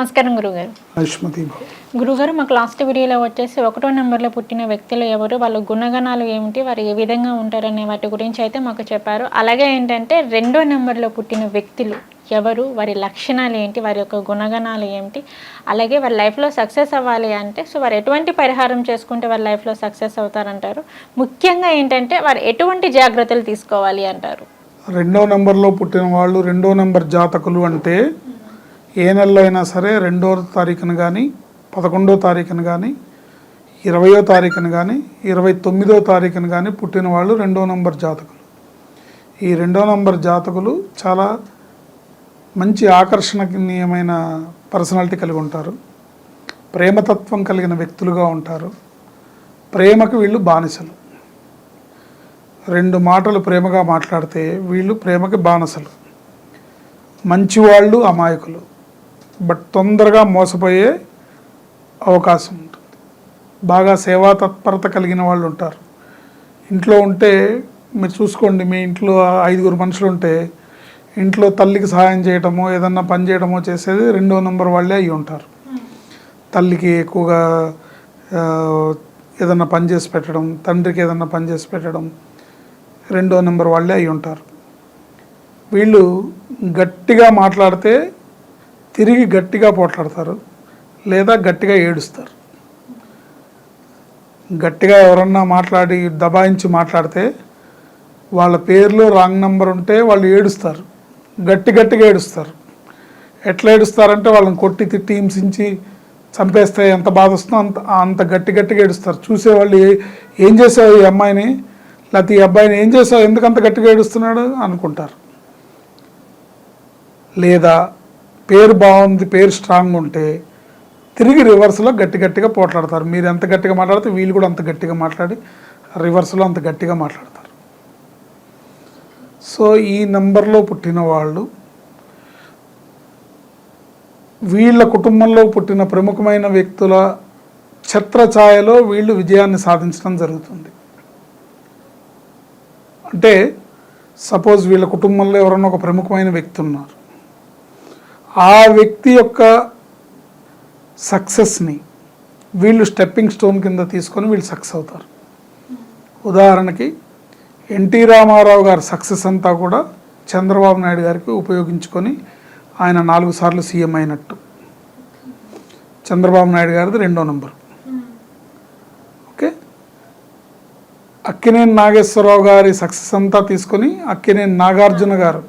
నమస్కారం గురుగారు. గురుగారు మాకు లాస్ట్ వీడియోలో వచ్చేసి ఒకటో నెంబర్లో పుట్టిన వ్యక్తులు ఎవరు వాళ్ళ గుణగణాలు ఏమిటి వారు ఏ విధంగా ఉంటారనే వాటి గురించి అయితే మాకు చెప్పారు. అలాగే ఏంటంటే రెండో నెంబర్లో పుట్టిన వ్యక్తులు ఎవరు వారి లక్షణాలు ఏంటి వారి యొక్క గుణగణాలు ఏమిటి అలాగే వారి లైఫ్లో సక్సెస్ అవ్వాలి అంటే సో వారు ఎటువంటి పరిహారం చేసుకుంటే వారి లైఫ్లో సక్సెస్ అవుతారంటారు. ముఖ్యంగా ఏంటంటే వారు ఎటువంటి జాగ్రత్తలు తీసుకోవాలి అంటారు? రెండో నెంబర్లో పుట్టిన వాళ్ళు రెండో నెంబర్ జాతకులు అంటే ఏ నెలలో అయినా సరే రెండో తారీఖున కానీ పదకొండో తారీఖున కానీ ఇరవయో తారీఖున కానీ ఇరవై తొమ్మిదో తారీఖున కానీ పుట్టిన వాళ్ళు రెండో నంబర్ జాతకులు. ఈ రెండో నంబర్ జాతకులు చాలా మంచి ఆకర్షణీయమైన పర్సనాలిటీ కలిగి ఉంటారు. ప్రేమతత్వం కలిగిన వ్యక్తులుగా ఉంటారు. ప్రేమకు వీళ్ళు బానిసలు. రెండు మాటలు ప్రేమగా మాట్లాడితే వీళ్ళు ప్రేమకి బానిసలు. మంచివాళ్ళు అమాయకులు. బట్ తొందరగా మోసపోయే అవకాశం ఉంటుంది. బాగా సేవా తత్పరత కలిగిన వాళ్ళు ఉంటారు. ఇంట్లో ఉంటే మీరు చూసుకోండి మీ ఇంట్లో ఐదుగురు మనుషులు ఉంటే ఇంట్లో తల్లికి సహాయం చేయటమో ఏదన్నా పని చేయడమో చేసేది రెండో నెంబర్ వాళ్ళే అయి ఉంటారు. తల్లికి ఎక్కువగా ఏదన్నా పని చేసి పెట్టడం తండ్రికి ఏదన్నా పని చేసి పెట్టడం రెండో నెంబర్ వాళ్ళే అయి ఉంటారు. వీళ్ళు గట్టిగా మాట్లాడితే తిరిగి గట్టిగా పోట్లాడతారు లేదా గట్టిగా ఏడుస్తారు. గట్టిగా ఎవరన్నా మాట్లాడి దబాయించి మాట్లాడితే వాళ్ళ పేరులో రాంగ్ నెంబర్ ఉంటే వాళ్ళు ఏడుస్తారు. గట్టి గట్టిగా ఏడుస్తారు. ఎట్లా ఏడుస్తారంటే వాళ్ళని కొట్టి తిట్టి హింసించి చంపేస్తే ఎంత బాధ వస్తుందో అంత అంత గట్టి గట్టిగా ఏడుస్తారు. చూసేవాళ్ళు ఏం చేసావు ఈ అమ్మాయిని? లేకపోతే ఈ అబ్బాయిని ఏం చేసావు? ఎందుకంత గట్టిగా ఏడుస్తున్నాడు? అనుకుంటారు. లేదా పేరు బాగుంది పేరు స్ట్రాంగ్ ఉంటే తిరిగి రివర్స్లో గట్టి గట్టిగా పోట్లాడతారు. మీరు ఎంత గట్టిగా మాట్లాడితే వీళ్ళు కూడా అంత గట్టిగా మాట్లాడి రివర్స్లో అంత గట్టిగా మాట్లాడతారు. సో ఈ నెంబర్లో పుట్టిన వాళ్ళు వీళ్ళ కుటుంబంలో పుట్టిన ప్రముఖమైన వ్యక్తుల ఛత్రఛాయలో వీళ్ళు విజయాన్ని సాధించడం జరుగుతుంది. అంటే సపోజ్ వీళ్ళ కుటుంబంలో ఎవరన్నా ఒక ప్రముఖమైన వ్యక్తి ఉన్నారు. ఆ వ్యక్తి యొక్క సక్సెస్ని వీళ్ళు స్టెప్పింగ్ స్టోన్ కింద తీసుకొని వీళ్ళు సక్సెస్ అవుతారు. ఉదాహరణకి ఎన్టీ రామారావు గారి సక్సెస్ అంతా కూడా చంద్రబాబు నాయుడు గారికి ఉపయోగించుకొని ఆయన నాలుగు సార్లు సీఎం అయినట్టు. చంద్రబాబు నాయుడు గారిది రెండో నంబర్. ఓకే? అక్కినేని నాగేశ్వరరావు గారి సక్సెస్ అంతా తీసుకొని అక్కినేని నాగార్జున గారు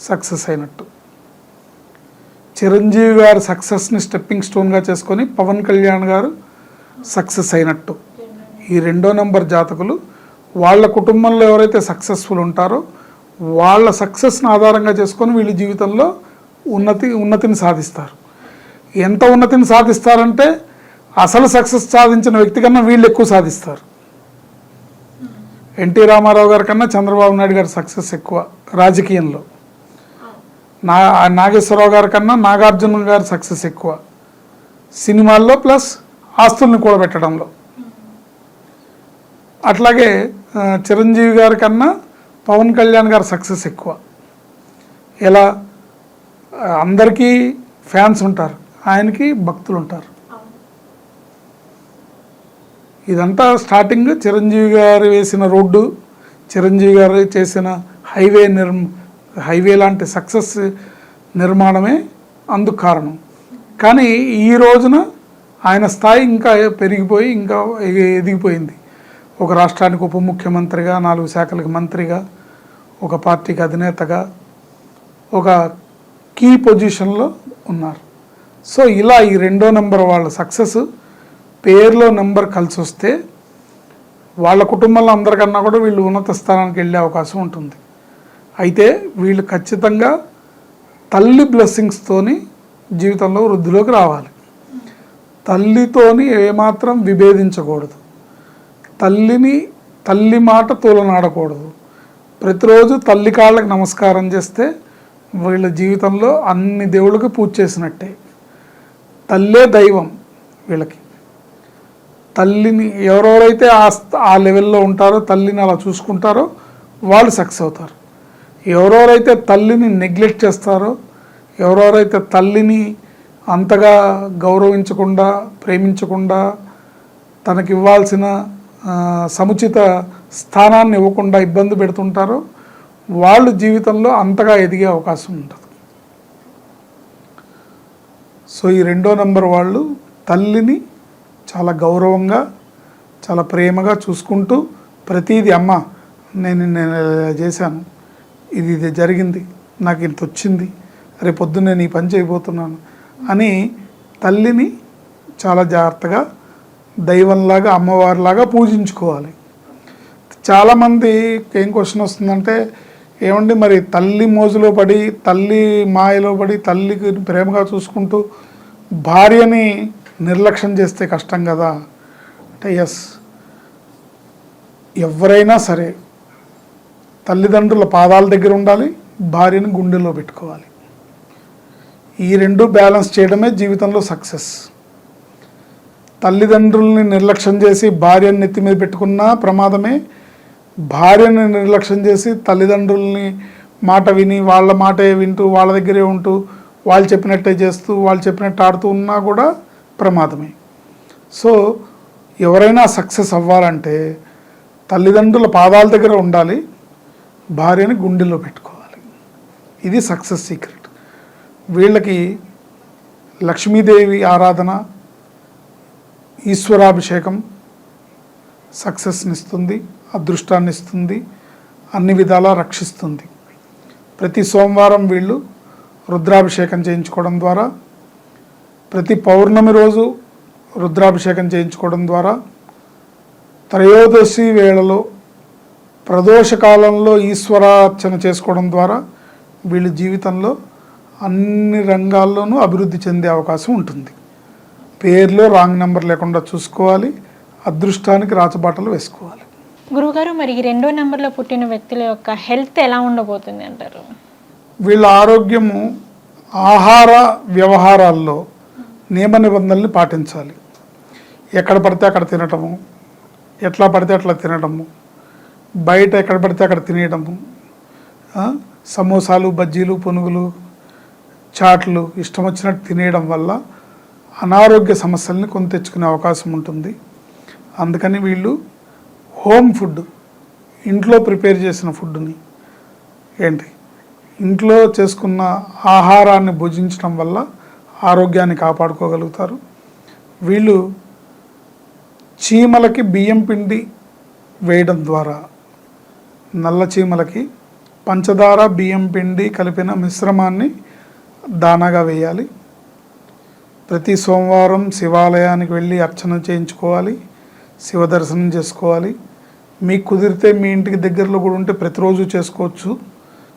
సక్సెస్ అయినట్టు. చిరంజీవి గారు సక్సెస్ని స్టెప్పింగ్ స్టోన్గా చేసుకొని పవన్ కళ్యాణ్ గారు సక్సెస్ అయినట్టు. ఈ రెండో నెంబర్ జాతకులు వాళ్ళ కుటుంబంలో ఎవరైతే సక్సెస్ఫుల్ ఉంటారో వాళ్ళ సక్సెస్ని ఆధారంగా చేసుకొని వీళ్ళ జీవితంలో ఉన్నతి ఉన్నతిని సాధిస్తారు. ఎంత ఉన్నతిని సాధిస్తారంటే అసలు సక్సెస్ సాధించిన వ్యక్తి కన్నా వీళ్ళు ఎక్కువ సాధిస్తారు. ఎన్టీ రామారావు గారి కన్నా చంద్రబాబు నాయుడు గారి సక్సెస్ ఎక్కువ రాజకీయంలో. నా నాగేశ్వరరావు గారి కన్నా నాగార్జున గారి సక్సెస్ ఎక్కువ. సినిమాల్లో ప్లస్ ఆస్తుల్ని కూడబెట్టడంలో. అట్లాగే చిరంజీవి గారి కన్నా పవన్ కళ్యాణ్ గారి సక్సెస్ ఎక్కువ. ఇలా అందరికీ ఫ్యాన్స్ ఉంటారు. ఆయనకి భక్తులు ఉంటారు. ఇదంతా స్టార్టింగ్ చిరంజీవి గారు వేసిన రోడ్డు చిరంజీవి గారు చేసిన హైవే నిర్మ హైవే లాంటి సక్సెస్ నిర్మాణమే అందుకు కారణం. కానీ ఈ రోజున ఆయన స్థాయి ఇంకా పెరిగిపోయి ఇంకా ఎదిగిపోయింది. ఒక రాష్ట్రానికి ఉప ముఖ్యమంత్రిగా నాలుగు శాఖలకు మంత్రిగా ఒక పార్టీకి అధినేతగా ఒక కీ పొజిషన్లో ఉన్నారు. సో ఇలా ఈ రెండో నెంబర్ వాళ్ళ సక్సెస్ పేరులో నెంబర్ కలిసి వస్తే వాళ్ళ కుటుంబంలో అందరికన్నా కూడా వీళ్ళు ఉన్నత స్థానానికి వెళ్ళే అవకాశం ఉంటుంది. అయితే వీళ్ళు ఖచ్చితంగా తల్లి బ్లెస్సింగ్స్తోని జీవితంలో వృద్ధిలోకి రావాలి. తల్లితోని ఏమాత్రం విభేదించకూడదు. తల్లిని తల్లి మాట తూలనాడకూడదు. ప్రతిరోజు తల్లి కాళ్ళకి నమస్కారం చేస్తే వీళ్ళ జీవితంలో అన్ని దేవుళ్ళకి పూజ చేసినట్టే. తల్లే దైవం వీళ్ళకి. తల్లిని ఎవరెవరైతే ఆ ఆ లెవెల్లో ఉంటారో తల్లిని అలా చూసుకుంటారో వాళ్ళు సక్సెస్ అవుతారు. ఎవరెవరైతే తల్లిని నెగ్లెక్ట్ చేస్తారో ఎవరెవరైతే తల్లిని అంతగా గౌరవించకుండా ప్రేమించకుండా తనకి ఇవ్వాల్సిన ఆ, సముచిత స్థానాన్ని ఇవ్వకుండా ఇబ్బంది పెడుతుంటారో వాళ్ళు జీవితంలో అంతగా ఎదిగే అవకాశం ఉంటుంది సో ఈ రెండో నెంబర్ వాళ్ళు తల్లిని చాలా గౌరవంగా చాలా ప్రేమగా చూసుకుంటూ ప్రతిదీ అమ్మ నేను నేను చేశాను ఇది ఇది జరిగింది నాకు ఇంత వచ్చింది రేపు నేను ఈ పని చేయబోతున్నాను అని తల్లిని చాలా జాగ్రత్తగా దైవంలాగా అమ్మవారిలాగా పూజించుకోవాలి. చాలామంది ఏం క్వశ్చన్ వస్తుందంటే ఏమండి మరి తల్లి మోజులో పడి తల్లి మాయలో పడి తల్లికి ప్రేమగా చూసుకుంటూ భార్యని నిర్లక్ష్యం చేస్తే కష్టం కదా? అంటే ఎస్ ఎవరైనా సరే తల్లిదండ్రుల పాదాల దగ్గర ఉండాలి భార్యను గుండెల్లో పెట్టుకోవాలి. ఈ రెండు బ్యాలెన్స్ చేయడమే జీవితంలో సక్సెస్. తల్లిదండ్రుల్ని నిర్లక్ష్యం చేసి భార్యని నెత్తి మీద పెట్టుకున్నా ప్రమాదమే. భార్యని నిర్లక్ష్యం చేసి తల్లిదండ్రుల్ని మాట విని వాళ్ళ మాటే వింటూ వాళ్ళ దగ్గరే ఉంటూ వాళ్ళు చెప్పినట్టే చేస్తూ వాళ్ళు చెప్పినట్టు ఆడుతూ ఉన్నా కూడా ప్రమాదమే. సో ఎవరైనా సక్సెస్ అవ్వాలంటే తల్లిదండ్రుల పాదాల దగ్గర ఉండాలి భార్యని గుండెల్లో పెట్టుకోవాలి. ఇది సక్సెస్ సీక్రెట్. వీళ్ళకి లక్ష్మీదేవి ఆరాధన ఈశ్వరాభిషేకం సక్సెస్ని ఇస్తుంది అదృష్టాన్ని ఇస్తుంది అన్ని విధాలా రక్షిస్తుంది. ప్రతి సోమవారం వీళ్ళు రుద్రాభిషేకం చేయించుకోవడం ద్వారా ప్రతి పౌర్ణమి రోజు రుద్రాభిషేకం చేయించుకోవడం ద్వారా త్రయోదశి వేళలో ప్రదోష కాలంలో ఈశ్వరార్చన చేసుకోవడం ద్వారా వీళ్ళ జీవితంలో అన్ని రంగాల్లోనూ అభివృద్ధి చెందే అవకాశం ఉంటుంది. పేర్లో రాంగ్ నెంబర్ లేకుండా చూసుకోవాలి. అదృష్టానికి రాచబాటలు వేసుకోవాలి. గురువుగారు మరి ఈ రెండో నెంబర్లో పుట్టిన వ్యక్తుల యొక్క హెల్త్ ఎలా ఉండబోతుంది అంటారు? వీళ్ళ ఆరోగ్యము ఆహార వ్యవహారాల్లో నియమ నిబంధనల్ని పాటించాలి. ఎక్కడ పడితే అక్కడ తినటము ఎట్లా పడితే అట్లా తినడము బయట ఎక్కడ పడితే అక్కడ తినేయడము సమోసాలు బజ్జీలు పునుగులు చాట్లు ఇష్టం వచ్చినట్టు తినేయడం వల్ల అనారోగ్య సమస్యల్ని కొని తెచ్చుకునే అవకాశం ఉంటుంది. అందుకని వీళ్ళు హోమ్ ఫుడ్ ఇంట్లో ప్రిపేర్ చేసిన ఫుడ్ని ఏంటి? ఇంట్లో చేసుకున్న ఆహారాన్ని భుజించడం వల్ల ఆరోగ్యాన్ని కాపాడుకోగలుగుతారు. వీళ్ళు చీమలకి బియ్యం పిండి వేయడం ద్వారా నల్ల చీమలకి పంచదార బియ్యం పిండి కలిపిన మిశ్రమాన్ని దానాగా వేయాలి. ప్రతి సోమవారం శివాలయానికి వెళ్ళి అర్చన చేయించుకోవాలి. శివ దర్శనం చేసుకోవాలి. మీకు కుదిరితే మీ ఇంటికి దగ్గరలో కూడా ఉంటే ప్రతిరోజు చేసుకోవచ్చు.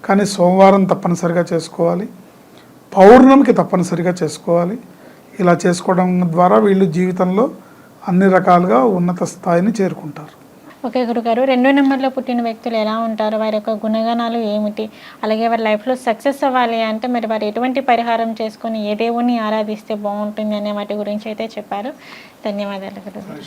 కానీ సోమవారం తప్పనిసరిగా చేసుకోవాలి. పౌర్ణమికి తప్పనిసరిగా చేసుకోవాలి. ఇలా చేసుకోవడం ద్వారా వీళ్ళు జీవితంలో అన్ని రకాలుగా ఉన్నత స్థాయిని చేరుకుంటారు. ఓకే గురుగారు రెండో నెంబర్లో పుట్టిన వ్యక్తులు ఎలా ఉంటారు? వారి యొక్క గుణగణాలు ఏమిటి? అలాగే వారి లైఫ్లో సక్సెస్ అవ్వాలి అంటే మరి వారు ఎటువంటి పరిహారం చేసుకొని ఏ దేవుణ్ణి ఆరాధిస్తే బాగుంటుంది అనే వాటి గురించి అయితే చెప్పారు. ధన్యవాదాలు గురుగారు.